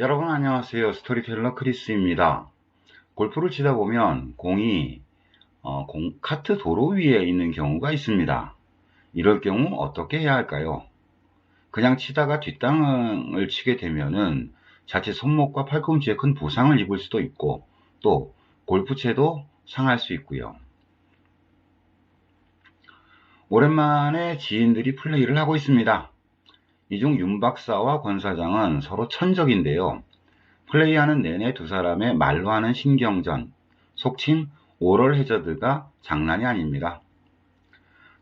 여러분 안녕하세요. 스토리텔러 크리스입니다. 골프를 치다 보면 공이 어, 공, 카트 도로 위에 있는 경우가 있습니다. 이럴 경우 어떻게 해야 할까요? 그냥 치다가 뒷땅을 치게 되면은 자칫 손목과 팔꿈치에 큰 부상을 입을 수도 있고 또 골프채도 상할 수 있고요. 오랜만에 지인들이 플레이를 하고 있습니다. 이중 윤 박사와 권 사장은 서로 천적인데요. 플레이하는 내내 두 사람의 말로 하는 신경전, 속칭 오럴 해저드가 장난이 아닙니다.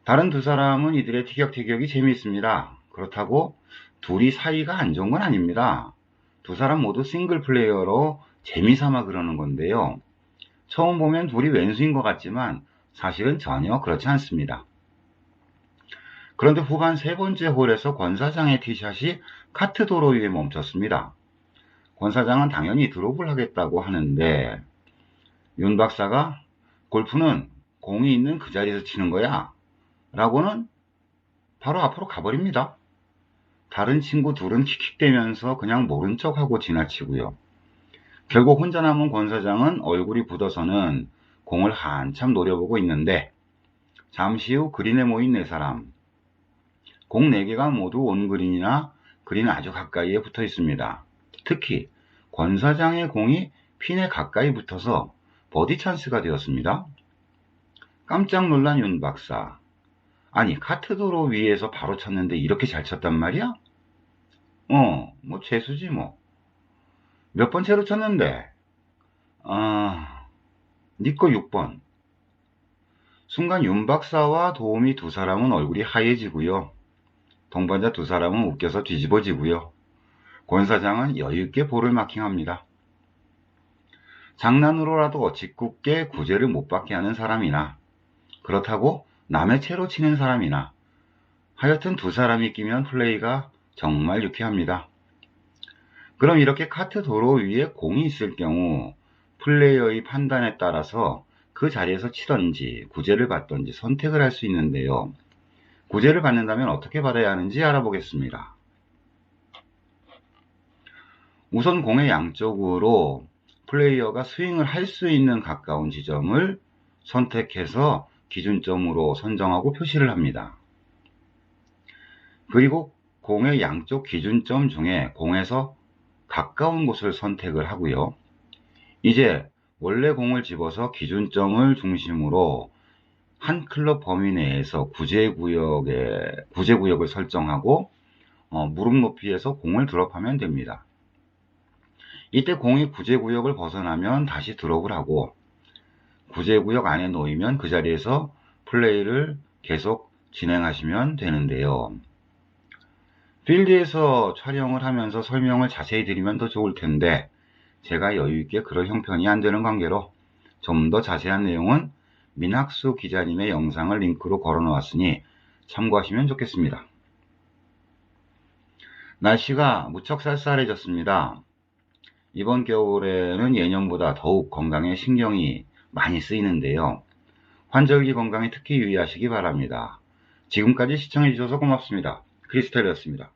다른 두 사람은 이들의 티격태격이 재미있습니다. 그렇다고 둘이 사이가 안 좋은 건 아닙니다. 두 사람 모두 싱글 플레이어로 재미삼아 그러는 건데요. 처음 보면 둘이 왼수인 것 같지만 사실은 전혀 그렇지 않습니다. 그런데 후반 세 번째 홀에서 권 사장의 티샷이 카트 도로 위에 멈췄습니다. 권 사장은 당연히 드롭을 하겠다고 하는데 윤 박사가 골프는 공이 있는 그 자리에서 치는 거야 라고는 바로 앞으로 가버립니다. 다른 친구 둘은 킥킥대면서 그냥 모른 척하고 지나치고요. 결국 혼자 남은 권 사장은 얼굴이 굳어서는 공을 한참 노려보고 있는데 잠시 후 그린에 모인 네 사람 공 4개가 모두 온그린이나 그린 아주 가까이에 붙어 있습니다. 특히 권 사장의 공이 핀에 가까이 붙어서 버디 찬스가 되었습니다. 깜짝 놀란 윤 박사. 아니 카트도로 위에서 바로 쳤는데 이렇게 잘 쳤단 말이야? 어, 뭐 재수지 뭐. 몇 번째로 쳤는데? 아, 니꺼 6번. 순간 윤 박사와 도우미 두 사람은 얼굴이 하얘지고요. 동반자 두 사람은 웃겨서 뒤집어지고요. 권 사장은 여유있게 볼을 마킹합니다. 장난으로라도 짓궂게 구제를 못 받게 하는 사람이나 그렇다고 남의 채로 치는 사람이나 하여튼 두 사람이 끼면 플레이가 정말 유쾌합니다. 그럼 이렇게 카트 도로 위에 공이 있을 경우 플레이어의 판단에 따라서 그 자리에서 치던지 구제를 받던지 선택을 할 수 있는데요. 구제를 받는다면 어떻게 받아야 하는지 알아보겠습니다. 우선 공의 양쪽으로 플레이어가 스윙을 할 수 있는 가까운 지점을 선택해서 기준점으로 선정하고 표시를 합니다. 그리고 공의 양쪽 기준점 중에 공에서 가까운 곳을 선택을 하고요. 이제 원래 공을 집어서 기준점을 중심으로 한 클럽 범위 내에서 구제구역에 구제구역을 설정하고 어, 무릎 높이에서 공을 드롭하면 됩니다. 이때 공이 구제구역을 벗어나면 다시 드롭을 하고 구제구역 안에 놓이면 그 자리에서 플레이를 계속 진행하시면 되는데요. 필드에서 촬영을 하면서 설명을 자세히 드리면 더 좋을 텐데 제가 여유있게 그럴 형편이 안 되는 관계로 좀 더 자세한 내용은 민학수 기자님의 영상을 링크로 걸어 놓았으니 참고하시면 좋겠습니다. 날씨가 무척 쌀쌀해졌습니다. 이번 겨울에는 예년보다 더욱 건강에 신경이 많이 쓰이는데요. 환절기 건강에 특히 유의하시기 바랍니다. 지금까지 시청해주셔서 고맙습니다. 크리스탈이었습니다.